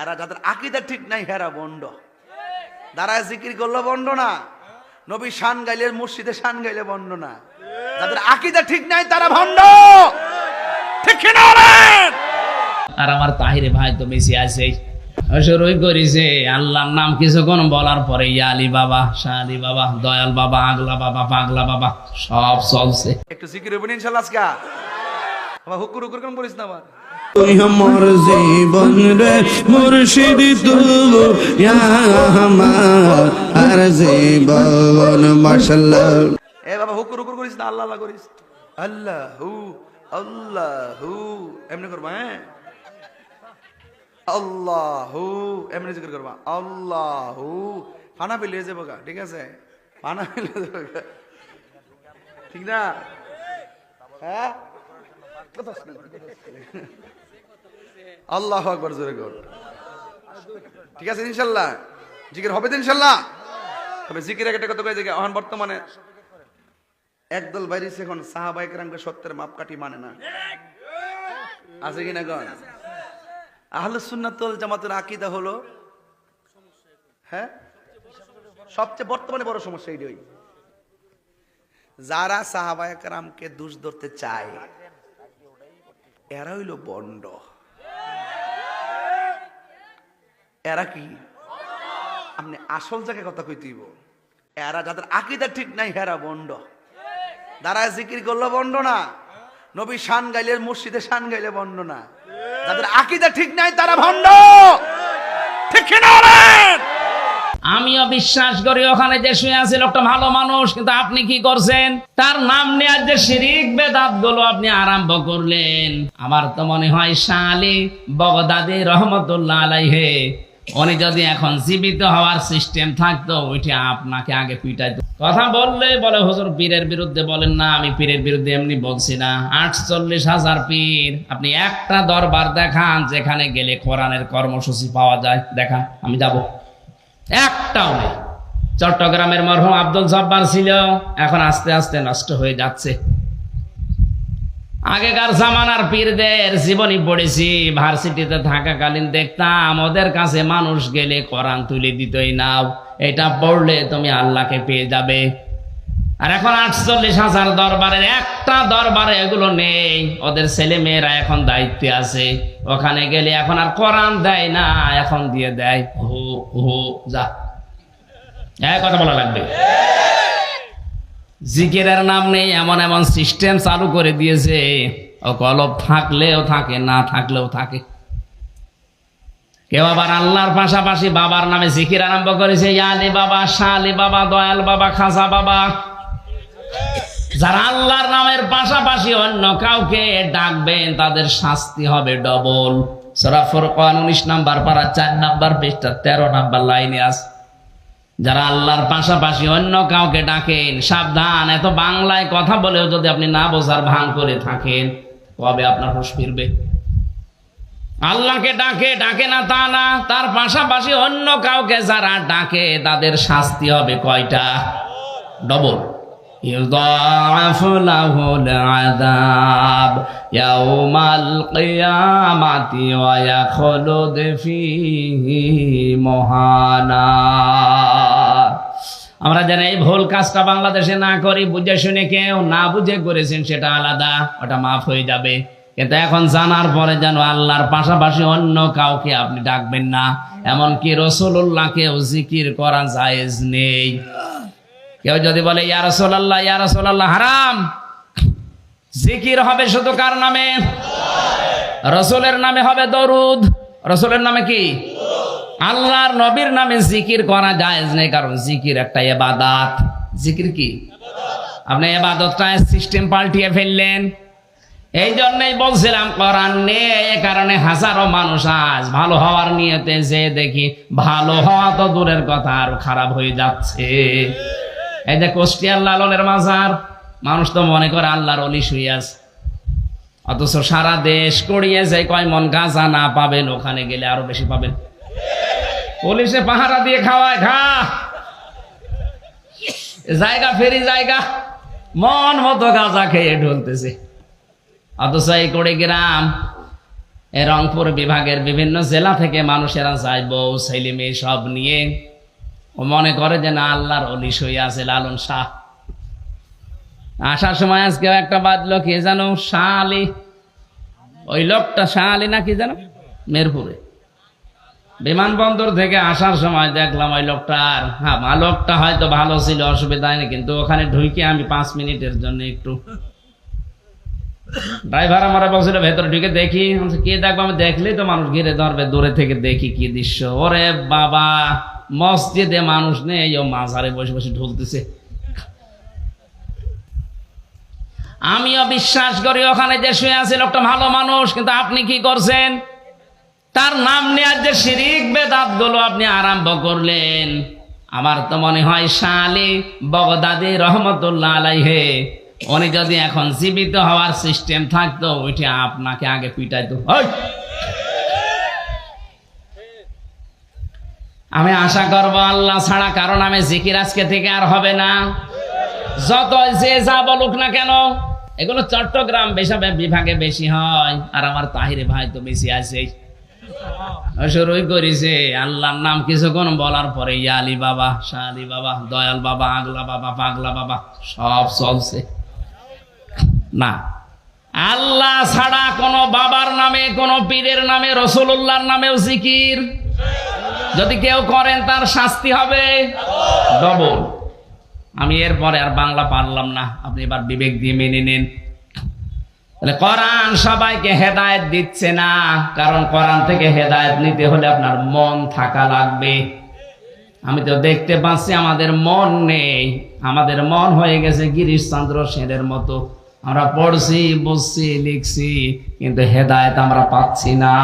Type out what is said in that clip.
এরা যাদের আকিদা ঠিক নাই হেরা বন্ড। দাঁড়ায় জিকির করল বন্ড না। নবী শান গাইলে মসজিদে শান গাইলে বন্ড না। যাদের আকিদা ঠিক নাই তারা ভণ্ড ঠিক আর আমার তাহিরে ভাই তো বেশি আছে। শুরুই করেছে। আল্লাহর নাম কিছুক্ষণ বলার পরে ইয়া আলী বাবা শাহ বাবা দয়াল বাবা আগলা বাবা পাগলা বাবা সব চলছে। একটু জিকির হইব ইনশাল্লাহ আজকে। বাবা হুকুর হুকুর কেমন করিস না আবার? তুই আমার জীবন রে মুর্শিদ তুলু আমার আর জীবন মাশাল্লাহ এ বাবা, হুকুর হুকুর করিস না, আল্লাহ করিস। আল্লাহ আল্লাহ, এমনি করবা হ্যাঁ? আল্লাহ, এমনি জিকির করবা। আল্লাহ, ফানা পেলে যাব গা ঠিক আছে? ফানা পেলে ঠিক না? হ্যাঁ? আল্লাহ আকবর জোরে কর। ঠিক আছে, ইনশাল্লাহ। জিকির হবে তো ইনশাল্লাহ? তবে জিকির একটা কথা কয়ে দেখে, এখন বর্তমানে একদল বাইরেছে এখন সাহাবাই কেরামকে সত্যের মাপকাঠি মানে না। আছে কিনা গণ আহলে সুন্নাতুল জামাতের আকিদা হলো হ্যাঁ? সবচেয়ে বর্তমানে বড় সমস্যা এইটাই। যারা সাহাবায় কেরামকে দুষ ধরতে চায় এরা হইল বন্ড। এরা কি? আপনি আসল জায়গায় কথা কইতেইব এরা যাদের আকিদা ঠিক নাই হেরা বন্ড। দাঁড়ায় জিকির করল বন্ড না। নবী শান গাইলে, মসজিদে শান গাইলে বন্ড না। যাদের আকিদা ঠিক নাই, তারা ভণ্ড ঠিক কিনা বলেন? আমিও বিশ্বাস করি ওখানে যে শুয়ে আছে লোকটা ভালো মানুষ, কিন্তু আপনি কি করছেন? তার নাম নেওয়ার যে শিরিক বেদাতগুলো আপনি আরম্ভ করলেন। আমার তো মনে হয় শালি বগদাদি রহমতুল্লাহ আলাইহে, উনি যদি এখন জীবিত হওয়ার সিস্টেম থাকতো ওইটা আপনাকে আগে পিটাইতো। কথা বললে বলে, হুজুর, পীরের বিরুদ্ধে বলেন না, আমি পীরের বিরুদ্ধে এমনি বলছি না। আটচল্লিশ হাজার পীর, আপনি একটা দরবার দেখান, যেখানে গেলে কোরআনের কর্মসূচি পাওয়া যায়। দেখান, আমি যাব। একটাও নেই। চট্টগ্রামের মরহুম আব্দুল জব্বার ছিল, এখন আস্তে আস্তে নষ্ট হয়ে যাচ্ছে। আগেকার জামানার পীরদের জীবনী পড়েছি, ভার্সিটিতে থাকাকালীন দেখতাম, ওদের কাছে মানুষ গেলে কোরআন তুলে দিতই নাও এটা পড়লে তুমি আল্লাহকে পেয়ে যাবে। আর এখন আটচল্লিশ হাজার দরবারের একটা দরবারে এগুলো নেই। ওদের ছেলে মেয়েরা এখন দায়িত্বে আছে। ওখানে গেলে এখন আর কোরআন দেয় না, এখন দিয়ে দেয়। হো হো যা। এক কথা বলা লাগবে। জিকিরের নাম নেই, এমন এমন সিস্টেম চালু করে দিয়েছে। ও কলব থাকলেও থাকে, না থাকলেও থাকে। কেউ আবার আল্লাহর পাশাপাশি বাবার নামে জিকির আরম্ভ করেছে, ইয়ালি বাবা, শালি বাবা, দয়াল বাবা খাসা বাবা। যারা আল্লাহর নামের পাশাপাশি অন্য কাউকে ডাকবেন, তাদের শাস্তি হবে ডবল। সরা ফোরকান উনিশ নাম্বার পারা চার নাম্বার পৃষ্ঠা, তেরো নাম্বার লাইনে আছে যারা আল্লাহর পাশাপাশি অন্য কাউকে ডাকেন, সাবধান, এত বাংলায় কথা বলেও যদি আপনি না বোঝার ভান করে থাকেন, কবে আপনার হুশ ফিরবে? আল্লাহকে ডাকে ডাকে না তা না, তার পাশাপাশি অন্য কাউকে যারা ডাকে, তাদের শাস্তি হবে কয়টা? ডবল। يضاعف له العذاب يوم القيامة ويخلد فيه مهانا আমরা যেন এই ভুল কাজটা বাংলাদেশে না করি বুঝে শুনে কেউ না বুঝে করেছেন সেটা আলাদা ওটা মাফ হয়ে যাবে কিন্তু এখন জানার পরে যেন আল্লাহর পাশাপাশি অন্য কাউকে আপনি ডাকবেন না এমনকি রসুল্লাহকেও জিকির করা জায়েজ নেই কেউ যদি বলে, ইয়া রসোল্লাহ ইয়া রসোল্লাহ হারাম। জিকির হবে শুধু কার নামে? রসুলের নামে হবে দরুদ। রসুলের নামে কি? আল্লাহর নবীর নামে জিকির করা যায় নেই, কারণ জিকির একটা এবাদাত জিকির কি? আপনি এবাদতটা সিস্টেম পাল্টিয়ে ফেললেন। এই জন্যই বলছিলাম, কোরআন নেই এ কারণে হাজারো মানুষ আজ ভালো হওয়ার নিয়তে যে দেখি, ভালো হওয়া তো দূরের কথা, আর খারাপ হয়ে যাচ্ছে। এই যে কুষ্টিয়ার লালনের মাজার। মানুষ তো মনে করে আল্লাহর অলি শুয়ে অথচ সারা দেশ করিয়ে যে কয় মন গাঁজা না পাবেন, ওখানে গেলে আরও বেশি পাবেন। পুলিশে পাহারা দিয়ে খাওয়ায় খা জায়গা ফেরি জায়গা, মন মতো গাঁজা খেয়ে ঢুলতেছে। অথচ এই করে গ্রাম রংপুর বিভাগের বিভিন্ন জেলা থেকে মানুষেরা যায়, বউ, ছেলে মেয়ে সব নিয়ে। ও মনে করে যে না, আল্লাহর অলি সই আছে, লালন শাহ। আসার সময় আজকে একটা বাদলো কে জানো? শাহ আলী ওই লোকটা শাহ আলী না কি জানো? মেরপুরে। বিমানবন্দর থেকে আসার সময় দেখলাম ওই লোকটার হ্যাঁ মা, লোকটা হয়তো ভালো ছিল, অসুবিধা হয়নি, কিন্তু ওখানে ঢুকে আমি পাঁচ মিনিটের জন্য একটু ড্রাইভার আমার বলছিল, ভেতরে ঢুকে দেখি। কে দেখব? আমি দেখলেই তো মানুষ ঘিরে ধরবে, দূরে থেকে দেখি কি দৃশ্য। ওরে বাবা! মসজিদে মানুষ নেই ও মাঝারে বসে বসে ঢুলতেছে। আমিও বিশ্বাস করি ওখানে যে শুয়ে আছে লোকটা ভালো মানুষ, কিন্তু আপনি কি করছেন? তার নাম নেওয়ার যে শিরিক বেদাতগুলো আপনি আরম্ভ করলেন। আমার তো মনে হয় শালি বগদাদি রহমতুল্লাহ আলাইহে, উনি যদি এখন জীবিত হওয়ার সিস্টেম থাকতো, ওইটা আপনাকে আগে পিটাইতো। ওই! আমি আশা করব আল্লাহ ছাড়া কারণ আমি জিকির আজকে থেকে আর হবে না। যত যে যা বলুক না কেন, এগুলো চট্টগ্রাম বেশাবে বিভাগে বেশি হয়। আর আমার তাহিরে ভাই তো বেশি আছে। শুরুই করেছে। আল্লাহর নাম কিছুক্ষণ বলার পরে, ইয়া আলী বাবা শাহ আলী বাবা দয়াল বাবা, আগলা বাবা, পাগলা বাবা, সব চলছে। না। আল্লাহ ছাড়া কোনো বাবার নামে, কোনো পীরের নামে রসুল্লাহর নামেও জিকির। যদি কেউ করেন তার শাস্তি হবে। ডবল। আমি এরপরে আর বাংলা পারলাম না। আপনি এবার বিবেক দিয়ে মেনে নেন। তাহলে কোরআন সবাইকে হেদায়েত দিচ্ছে না। কারণ কোরআন থেকে হেদায়েত নিতে হলে আপনার মন থাকা লাগবে। আমি তো দেখতে পাচ্ছি আমাদের মন নেই। আমাদের মন হয়ে গেছে গিরিশ চন্দ্র সেনের মতো। আমরা পড়ছি, বুঝছি, লিখছি, কিন্তু হেদায়েত আমরা পাচ্ছি না।